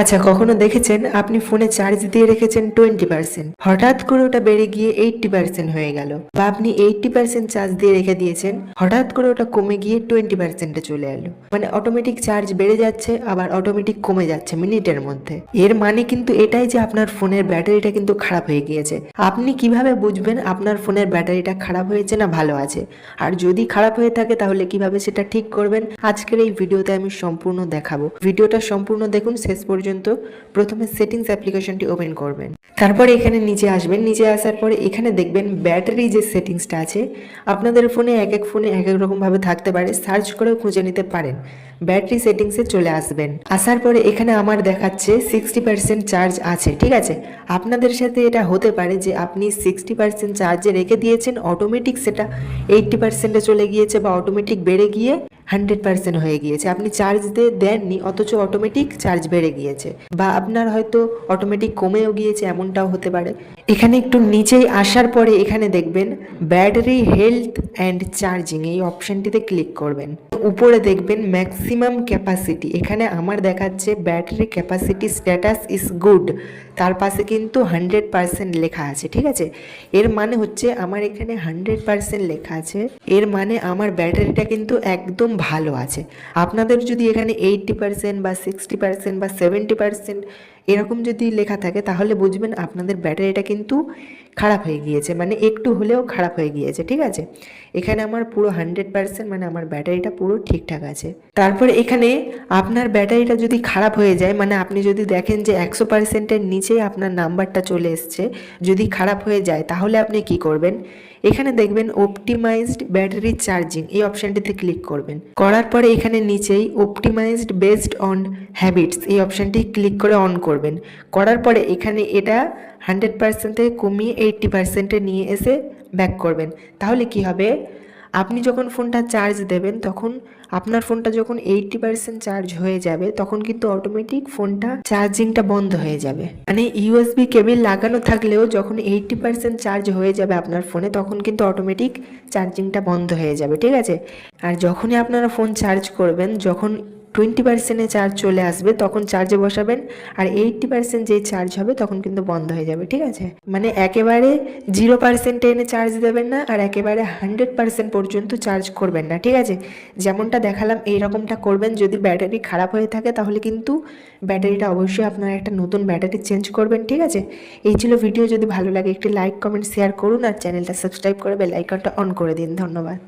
আচ্ছা কখনো দেখেছেন? আপনি ফোনে চার্জ দিয়ে রেখেছেন টোয়েন্টি পার্সেন্ট হঠাৎ করে ওটা বেড়ে গিয়ে এইটটি পার্সেন্ট হয়ে গেল। বা আপনি এইটটি পার্সেন্ট চার্জ দিয়ে রেখে দিয়েছেন, হঠাৎ করে ওটা কমে গিয়ে টোয়েন্টি পার্সেন্টে চলে এলো। মানে অটোমেটিক চার্জ বেড়ে যাচ্ছে, আবার অটোমেটিক কমে যাচ্ছে মিনিটের মধ্যে। এর মানে কিন্তু এটাই যে আপনার ফোনের ব্যাটারিটা কিন্তু খারাপ হয়ে গিয়েছে। আপনি কীভাবে বুঝবেন আপনার ফোনের ব্যাটারিটা খারাপ হয়েছে না ভালো আছে? আর যদি খারাপ হয়ে থাকে তাহলে কীভাবে সেটা ঠিক করবেন? আজকের এই ভিডিওতে আমি সম্পূর্ণ দেখাবো। ভিডিওটা সম্পূর্ণ দেখুন, শেষ পর্যন্ত প্রথমে সেটিংস অ্যাপ্লিকেশনটি ওপেন করবেন। তারপরে এখানে নিচে আসবেন। নিচে আসার পরে এখানে দেখবেন ব্যাটারি যে সেটিংসটা আছে, আপনাদের ফোনে এক এক ফোনে এক এক রকমভাবে থাকতে পারে। সার্চ করেও খুঁজে নিতে পারেন। ব্যাটারি সেটিংসে চলে আসবেন। আসার পরে এখানে আমার দেখাচ্ছে সিক্সটি পার্সেন্ট চার্জ আছে, ঠিক আছে? আপনাদের সাথে এটা হতে পারে যে আপনি সিক্সটি পার্সেন্ট চার্জে রেখে দিয়েছেন অটোমেটিক সেটা এইটটি পার্সেন্টে চলে গিয়েছে বা অটোমেটিক বেড়ে গিয়ে হান্ড্রেড পার্সেন্ট হয়ে গিয়েছে। আপনি চার্জ দিয়ে দেননি, অথচ অটোমেটিক চার্জ বেড়ে গিয়েছে। বা আপনার হয়তো অটোমেটিক কমেও গিয়েছে, এমনটাও হতে পারে। এখানে একটু নিচেই আসার পরে এখানে দেখবেন ব্যাটারি, হেলথ অ্যান্ড চার্জিং, এই অপশানটিতে ক্লিক করবেন। উপরে দেখবেন ম্যাক্সিমাম ক্যাপাসিটি। এখানে আমার দেখাচ্ছে battery capacity status is good. তার পাশে কিন্তু হান্ড্রেড পার্সেন্ট লেখা আছে, ঠিক আছে? এর মানে হচ্ছে আমার এখানে হান্ড্রেড পার্সেন্ট লেখা আছে। এর মানে আমার ব্যাটারিটা কিন্তু একদম ভালো আছে। আপনাদের যদি এখানে এইটটি পার্সেন্ট বা সিক্সটি পার্সেন্ট বা সেভেন্টি পার্সেন্ট এরকম যদি লেখা থাকে, তাহলে বুঝবেন আপনাদের ব্যাটারিটা কিন্তু খারাপ হয়ে গিয়েছে। মানে একটু হলেও খারাপ হয়ে গিয়েছে, ঠিক আছে? এখানে আমার পুরো হান্ড্রেড পার্সেন্ট মানে আমার ব্যাটারিটা পুরো ঠিকঠাক আছে। তারপর এখানে আপনার ব্যাটারিটা যদি খারাপ হয়ে যায় মানে আপনি যদি দেখেন যে একশো পার্সেন্টের নিচে আপনার নাম্বারটা চলে এসছে, যদি খারাপ হয়ে যায়, তাহলে আপনি কি করবেন? এখানে দেখবেন অপটিমাইজড ব্যাটারি চার্জিং এই অপশানটিতে ক্লিক করবেন। করার পরে এখানে নিচেই অপটিমাইজড বেসড অন হ্যাবিটস এই অপশানটি ক্লিক করে অন করবেন। করার পরে এখানে এটা হান্ড্রেড পার্সেন্ট থেকে কমিয়ে এইট্টি পার্সেন্টে নিয়ে এসে ব্যাক করবেন। তাহলে কি হবে? আপনি যখন ফোনটা চার্জ দেবেন, তখন আপনার ফোনটা যখন এইটটি পার্সেন্ট চার্জ হয়ে যাবে, তখন কিন্তু অটোমেটিক ফোনটা চার্জিংটা বন্ধ হয়ে যাবে। মানে ইউএসবি কেবিল লাগানো থাকলেও যখন এইটটি পার্সেন্ট চার্জ হয়ে যাবে আপনার ফোনে, তখন কিন্তু অটোমেটিক চার্জিংটা বন্ধ হয়ে যাবে, ঠিক আছে? আর যখনই আপনারা ফোন চার্জ করবেন, যখন টোয়েন্টি পার্সেন্টে চার্জ চলে আসবে, তখন চার্জে বসাবেন আর এইটটি পার্সেন্ট যেই চার্জ হবে তখন কিন্তু বন্ধ হয়ে যাবে, ঠিক আছে? মানে একেবারে জিরো পার্সেন্টে এনে চার্জ দেবেন না আর একেবারে হান্ড্রেড পার্সেন্ট পর্যন্ত চার্জ করবেন না, ঠিক আছে? যেমনটা দেখালাম এই রকমটা করবেন, যদি ব্যাটারি খারাপ হয়ে থাকে তাহলে কিন্তু ব্যাটারিটা অবশ্যই আপনারা একটা নতুন ব্যাটারি চেঞ্জ করবেন, ঠিক আছে? এই ছিল ভিডিও যদি ভালো লাগে একটি লাইক কমেন্ট শেয়ার করুন আর চ্যানেলটা সাবস্ক্রাইব করে বেল আইকনটা অন করে দিন, ধন্যবাদ।